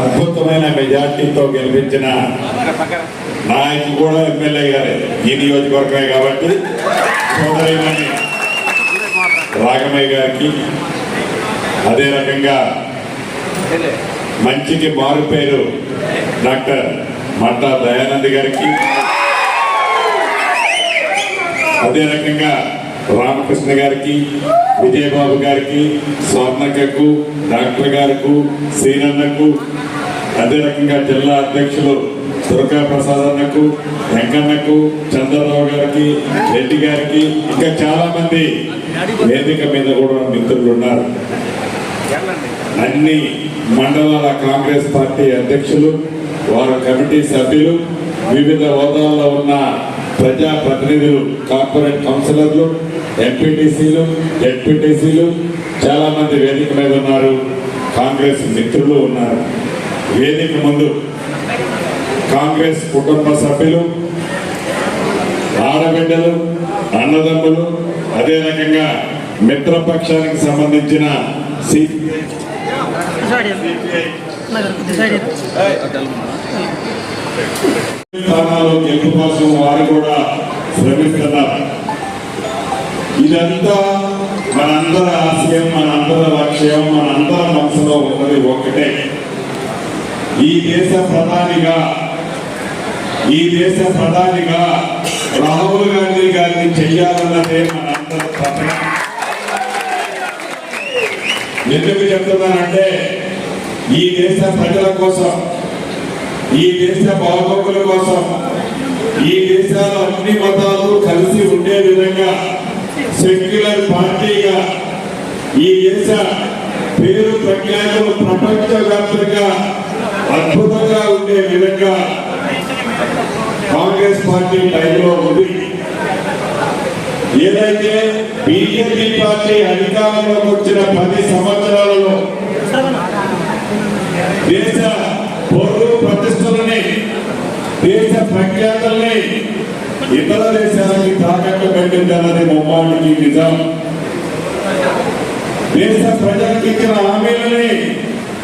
అద్భుతమైన మెజార్టీతో గెలిపించిన నాయకు కూడా ఎమ్మెల్యే గారే. ఈ నియోజకవర్గమే కాబట్టి సోదరిమణి రాగమయ్య గారికి అదే రకంగా మంచికి మారు పేరు డాక్టర్ మట్టా దయానంద్ గారికి. అదే రకంగా రామకృష్ణ గారికి విజయబాబు గారికి స్వర్ణకకు డాక్టర్ గారికి శ్రీనన్నకు అదే రకంగా జిల్లా అధ్యక్షులు దుర్గా ప్రసాద్ అన్నకు వెంకన్నకు చంద్రరావు గారికి రెడ్డి గారికి ఇంకా చాలా మంది వేదిక మీద కూడా మిత్రులు ఉన్నారు. అన్ని మండలాల కాంగ్రెస్ పార్టీ అధ్యక్షులు వారి కమిటీ సభ్యులు వివిధ హోదాల్లో ఉన్న ప్రజా ప్రతినిధులు కార్పొరేట్ కౌన్సిలర్లు ఎంపీటీసీలు జెడ్పీటీసీలు చాలామంది వేదిక మీద ఉన్నారు కాంగ్రెస్ మిత్రులు ఉన్నారు. వేదిక ముందు కాంగ్రెస్ కుటుంబ సభ్యులు ఆడబిడ్డలు అన్నదమ్ములు అదే రకంగా మిత్రపక్షానికి సంబంధించిన స్థానాలు గెలుపు కోసం వారు కూడా శ్రమిస్తున్నారు. ఇదంతా మనందరి ఆశయం మనందరి లక్ష్యం మనందరి మనసులో ఉన్నది ఒకటే ఈ దేశ ప్రధానిగా ఈ దేశ ప్రధానిగా రాహుల్ గాంధీ గారిని చెయ్యాలన్నదే మనందరి ప్రధాన ఎందుకు చెప్తున్నానంటే ఈ దేశ ప్రజల కోసం ఈ దేశ బాగోగుల కోసం ఈ దేశాలు అన్ని మతాలు కలిసి ఉండే విధంగా సెక్యులర్ పార్టీగా ఈ దేశ పేరు ప్రఖ్యాతం ప్రపంచవ్యాప్తంగా అద్భుతంగా ఉండే విధంగా కాంగ్రెస్ పార్టీ టైంలో ఉంది. ఏదైతే బీజేపీ పార్టీ అధికారంలోకి వచ్చిన పది సంవత్సరాలలో దేశ పొర్రు ప్రతిష్టలని దేశ ప్రఖ్యాతల్ని ఇతర దేశాలకి తాకట్టు పెట్టిందన్నది ముమ్మాటికి నిజం. దేశ ప్రజలకు ఇచ్చిన హామీలని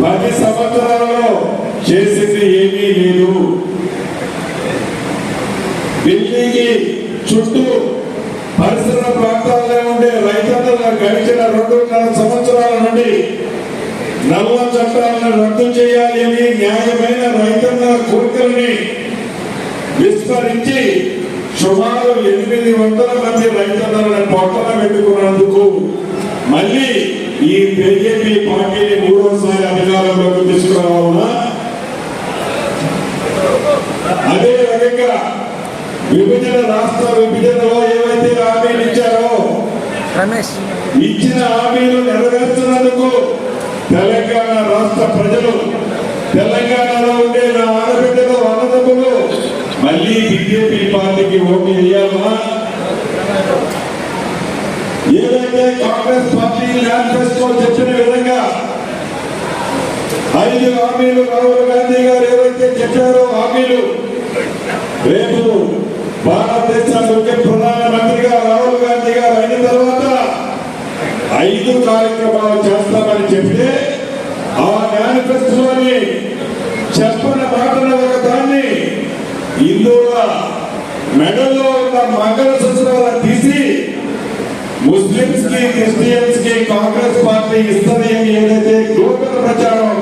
పది సంవత్సరాలలో చేసింది ఏమీ లేదు. ఢిల్లీకి చుట్టూ పరిసర ప్రాంతాల్లో ఉండే రైతన్నల గడిచిన రెండున్నర సంవత్సరాల నుండి నల్ల చట్టాలను రద్దు చేయాలి అని న్యాయమైన రైతన్న కోరికల్ని విస్మరించి సుమారు ఎనిమిది వందల మంది రైతన్నలను పొట్టన పెట్టుకున్నందుకు మళ్ళీ ఈ బీజేపీ పార్టీని మూడోసారి అధికారంలోకి తీసుకురావాలన్నా అదే రకంగా విభజన రాష్ట్ర విభజనలో ఏవైతే హామీలు ఇచ్చారో ఇచ్చిన హామీలు నెరవేర్చినందుకు తెలంగాణ రాష్ట్ర ప్రజలు తెలంగాణలో ఉండే నా ఆడబిడ్డలు అన్నదమ్ములు మళ్ళీ బీజేపీ పార్టీకి ఓటు వేయాలా ఏదైతే కాంగ్రెస్ పార్టీ మేనిఫెస్టో చెప్పిన విధంగా ఐదు హామీలు రాహుల్ గాంధీ గారు ఏవైతే చెప్పారో హామీలు రేపు భారతదేశ ప్రధానమంత్రిగా రాహుల్ గాంధీ గారు అయిన తర్వాత ఐదు కార్యక్రమాలు చేస్తామని చెప్తే ఆ మేనిఫెస్టోని చెప్పిన మాటల ఒక దాన్ని ఇందులో మెడల్లో ఉన్న మంగళ సూత్రాలను తీసి ముస్లింస్కి క్రిస్టియన్స్కి కాంగ్రెస్ పార్టీ ఇస్తుంది అని ఏదైతే గ్లోబల్ ప్రచారం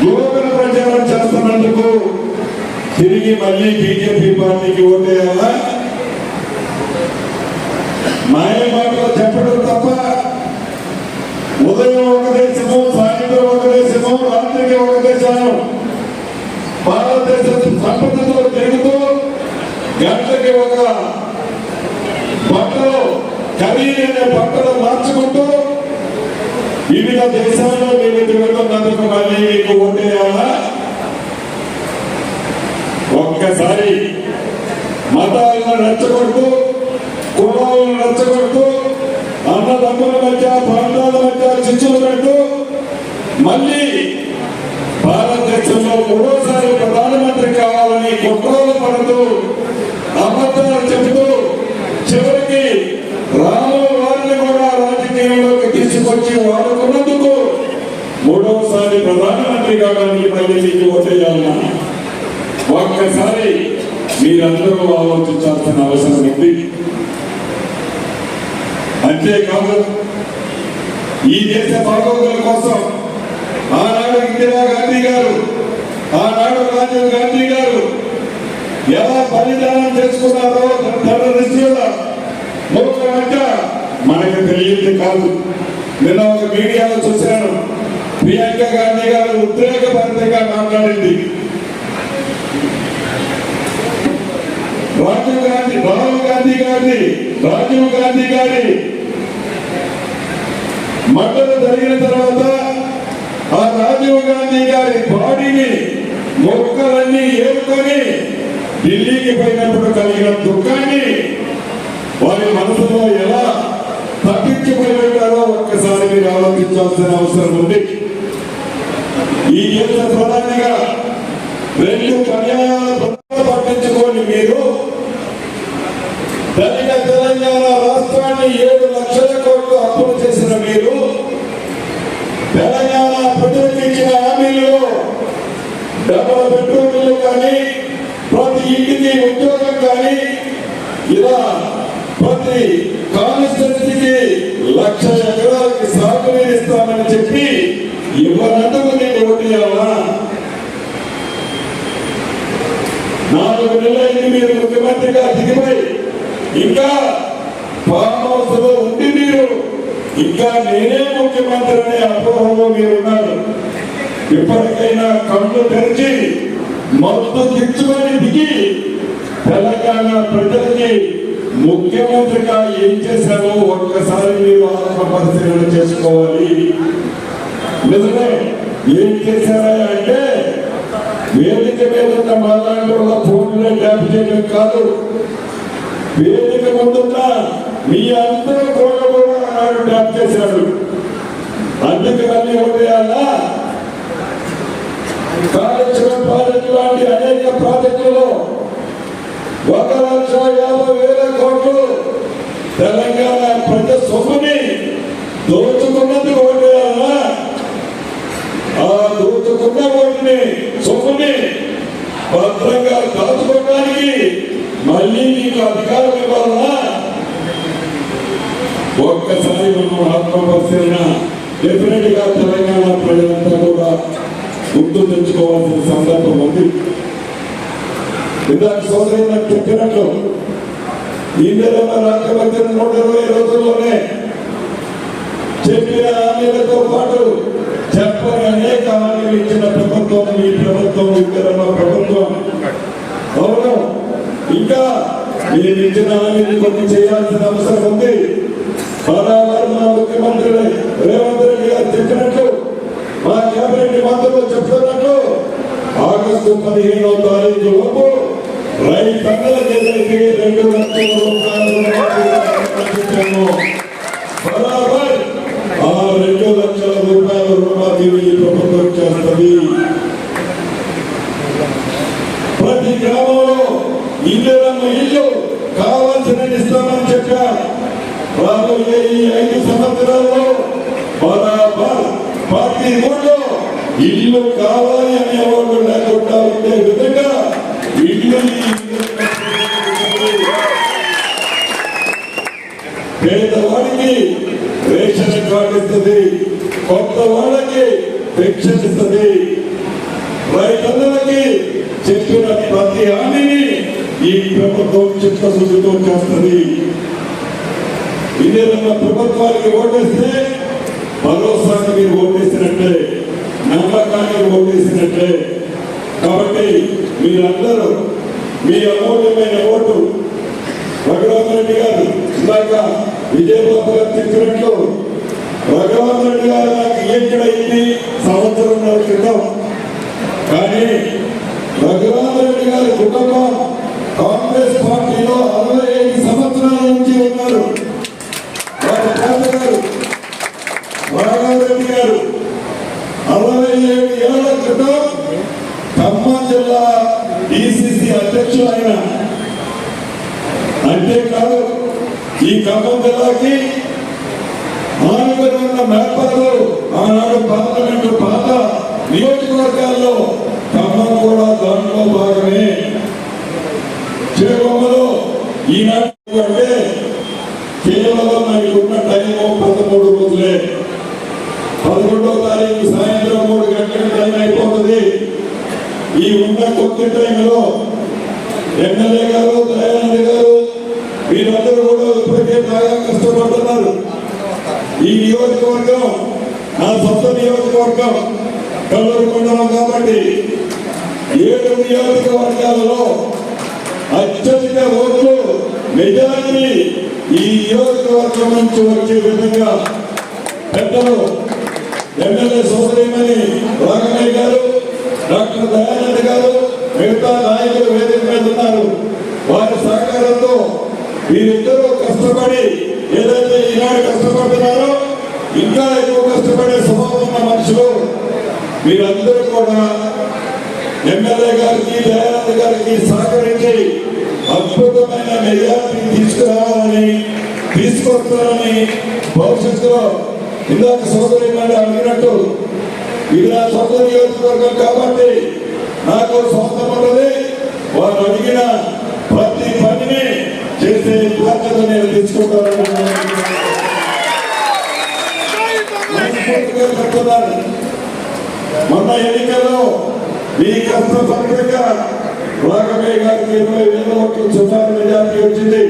గ్లోబల్ ప్రచారం చేస్తున్నందుకు తిరిగి మళ్ళీ బీజేపీ పార్టీకి ఓటేయాలా? మాయ మాటలు చెప్పడం తప్ప ఉదయం ఒక దేశము సాయంత్రం ఒక దేశము రాత్రికి ఒక దేశము భారతదేశ సంపదతో తిరుగుతూ గంటకి ఒక అనే బట్టలు మార్చుకుంటూ వివిధ దేశాల్లో మీరు తిరుగుతున్నందుకు మళ్ళీ మీకు ఓటేయాలా ఒక్కసారి మతాలను రెచ్చగొడుతూ కులాలను రెచ్చగొడుతూ అన్నదమ్ముల మధ్య ప్రాంతాల మధ్య చిచ్చులు పెడుతూ మళ్ళీ భారతదేశంలో మూడోసారి ప్రధానమంత్రి కావాలని కుట్రలు పడుతూ అబద్ధాలు చెబుతూ రాము వాడుకున్నందుకు మూడవసారి ప్రధానమంత్రి కావడానికి మళ్ళీ మీకు ఓటేయాలన్నా ఒక్కసారి మీరందరూ ఆలోచించాల్సిన అవసరం ఉంది. అంతేకాదు ఈ దేశ బాగోగుల కోసం ఆనాడు ఇందిరాగాంధీ గారు ఆనాడు రాజీవ్ గాంధీ గారు ఎలా బలిదానం చేసుకున్నారో టెర్రరిస్టుల మూక మధ్య మనకు తెలియదు కాదు. నిన్న ఒక మీడియాలో చూశాను. ప్రియాంక గాంధీ గారు ఉద్రేకభరితంగా మాట్లాడింది. రాజీవ్ గాంధీ రాహుల్ గాంధీ గారిని రాజీవ్ గాంధీ గారి మండలు జరిగిన తర్వాత ఆ రాజీవ్ గాంధీ గారి బాడీని మొక్కలన్నీ ఏరుకొని ఢిల్లీకి పోయినప్పుడు కలిగిన దుఃఖాన్ని వారి మనసులో ఎలా మీరు ఆలోచించాల్సిన అవసరం ఉంది. ఈ దేశ ప్రధానిగా రెండు పర్యాయాలు పట్టించుకొని మీరు ధనిక తెలంగాణ రాష్ట్రాన్ని ఏడు లక్షల కోట్లు అప్పులు చేసిన మీరు తెలంగాణ ప్రజలకు ఇచ్చిన హామీలు డబల్ బెడ్రూమ్ ఇల్లు కానీ ప్రతి ఇంటికి ఉద్యోగం కానీ ఇలా ప్రతి కాన్స్టిట్యున్సీకి లక్ష ఎకరాలకి సాగునీరు ఇస్తామని చెప్పి ఇవ్వనందుకు నీకు ఓటు ఇవ్వాలా నాలుగు నెలలైంది మీరు ముఖ్యమంత్రిగా దిగిపోయి ఇంకా ఫామ్ హౌస్లో ఉండి మీరు ఇంకా నేనే ముఖ్యమంత్రి అనే అపోహలో మీరు ఉన్నారు ఇప్పటికైనా కళ్ళు తెరిచి మత్తు తెచ్చుకొని దిగి తెలంగాణ ప్రజలకి ముఖ్యమంత్రిగా ఏం చేశారో ఒక్కసారి మీరు ఆత్మ పరిశీలన చేసుకోవాలి. నిజమే ఏం చేశారా అంటే వేదిక మీద ఉన్న మాలాంటి వాళ్ళ ఫోన్లే ట్యాప్ చేయడం కాదు. వేదిక ముందున్న మీ అందరూ కూడా కూడా ఆనాడు ట్యాప్ చేశాడు. అందుకు మళ్ళీ ఉదయాలా కాళేశ్వరం ప్రాజెక్టు లాంటి అనేక ప్రాజెక్టులో ఒక లక్ష యాభై వేల కోట్లు తెలంగాణ ప్రజ సొమ్ముని దోచుకున్నందుకు ఓటేయాలా ఆ దోచుకున్న ఓటుని సొమ్ముని భద్రంగా దాచుకోవడానికి మళ్ళీ నీకు అధికారం ఇవ్వాలన్నా ఒక్కసారి మనం ఆత్మపరిశీలన డెఫినెట్గా తెలంగాణ ప్రజలంతా కూడా గుర్తు తెచ్చుకోవాల్సిన సందర్భం ఉంది. ఇందాక సోదరి నాకు చెప్పినట్లు నెల రాష్ట్రపతి నూట ఇరవై రోజుల్లోనే చెప్పిన హామీలతో పాటు చెప్పని అనేక హామీలు ఇచ్చిన ప్రభుత్వం మీ ప్రభుత్వం ఇందిరమ్మ ప్రభుత్వం. అవును. ఇంకా మీరు ఇచ్చిన హామీలు కొన్ని చేయాల్సిన అవసరం ఉంది. బరాబర్ ముఖ్యమంత్రి రేవంత్ రెడ్డి గారు చెప్పినట్లు మా కేబినెట్ మంత్రులు చెప్తున్నట్లు ఆగస్టు పదిహేనో తారీఖు లోపు రైతన్నల రెండు లక్షల రూపాయలు ప్రకటించాము. బరాబర్ ఆ రెండు లక్షల రూపాయల రుణమాఫీ ఈ ప్రభుత్వం చేస్తుంది ప్రతి గ్రామంలో ఇల్లురమ్మ ఇల్లు కావాల్సిన ఇస్తామని చెప్పారు ఈ ఐదు సంవత్సరాల్లో బరాబర్ ప్రతి ఊళ్ళో ఇల్లు కావాలి అనే లేకుండా ఉండే విధంగా ఇల్లు పేదవాడికి రేషన్ కార్డు ఇస్తుంది కొత్త వాళ్ళకి పెన్షన్ ఇస్తుంది. చెప్పిన ప్రతి హామీని ఈ ప్రభుత్వం చిత్తశుద్ధితో చేస్తుంది. ఇదేదన్నా ప్రభుత్వానికి ఓటేస్తే భరోసాకి మీరు ఓటేసినట్టే నమ్మకాన్ని ఓటేసినట్టే కాబట్టి మీరందరూ మీ అమూల్యమైన ఓటు రఘురామ రెడ్డి గారు ఇందాక విజయబాబు గారు చెప్పినట్లు రఘురామ రెడ్డి గారు నాకు ఇయ్యడైంది సంవత్సరం క్రితం. కానీ రఘురామ రెడ్డి గారి కుటుంబం కాంగ్రెస్ పార్టీలో అరవై ఐదు సంవత్సరాల ఈ ఖమ్మం జిల్లాకి మామూలుగా మేపర్లు ఆనాడు పార్లమెంటు పాత నియోజకవర్గాల్లో ఖమ్మం కూడా దాంట్లో భాగమే. చేరువమ్మలో ఈనాడు అంటే కేవలం ఉన్న టైం పదమూడు రోజులే. పదకొండో తారీఖు సాయంత్రం మూడు గంటల టైం అయిపోతుంది. ఈ ఉన్న కొద్ది టైంలో ఎమ్మెల్యే గారు దయానంద గారు వీరందరూ కూడా కష్టపడుతున్నారు ఈ నియోజకవర్గం నా సొంత నియోజకవర్గం కల్లూరు మండలం కాబట్టి ఏడు నియోజకవర్గాలలో అత్యధిక ఓట్లు నిజాన్ని ఈ నియోజకవర్గం నుంచి వచ్చే విధంగా పెద్దలు ఎమ్మెల్యే సోదరిమణి రాఘవయ్య గారు డాక్టర్ దయానంద్ తీసుకొస్తారని భవిష్యత్తులో ఇందాక సోదరి మేడం అడిగినట్టు ఇది నా సొంత నియోజకవర్గం కాబట్టి నాకు సొంతం ఉన్నది. వారు అడిగిన ప్రతి పనిని చేసే బాధ్యత నేను తీసుకుంటాను మొన్న ఎన్నికల్లో మీ కష్ట ఫలితంగా రాఘవయ్య గారికి ఇరవై వేల ఓట్లు సుమారు మెజార్టీ వచ్చింది.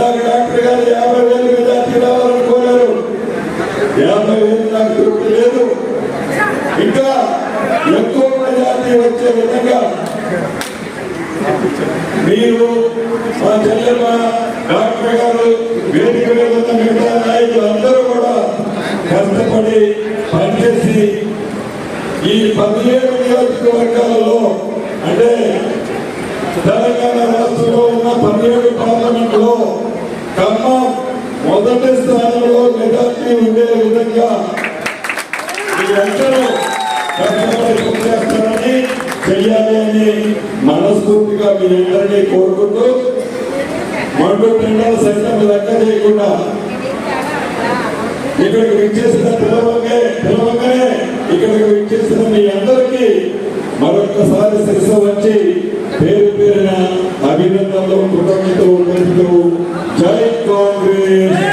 ఇందాక డాక్టర్ గారు యాభై వేలు మెజార్టీ రావాలని కోరారు. యాభై వేలు నాకు తృప్తి లేదు. ఇంకా ఎక్కువ మెజార్టీ వచ్చే విధంగా మీరు మా చెల్లెమ్మ డాక్టర్ గారు వేదిక మీద ఉన్న మిగతా నాయకులు అందరూ కూడా కష్టపడి పనిచేసి ఈ పదిహేడు నియోజకవర్గాలలో అంటే తెలంగాణ రాష్ట్రంలో ఉన్న పదిహేడు పార్లమెంట్లో ఖమ్మం మొదటి స్థానంలో మెజార్టీ ఉండే విధంగా మీరందరూ కష్టపడి పనిచేస్తారని చెయ్యాలి అని మనస్ఫూర్తిగా మీరందరినీ కోరుకుంటూ మండు రెండవ సైతం లెక్క చేయకుండా ఇక్కడికి విచ్చేసిన పిలవంగా పిలవంగానే ఇక్కడికి విచ్చేసిన మీ అందరికీ మరొకసారి శిరస వచ్చి పేరు పేరున అభినందనలు కృతజ్ఞతలు తెలుపుతూ Take Congress.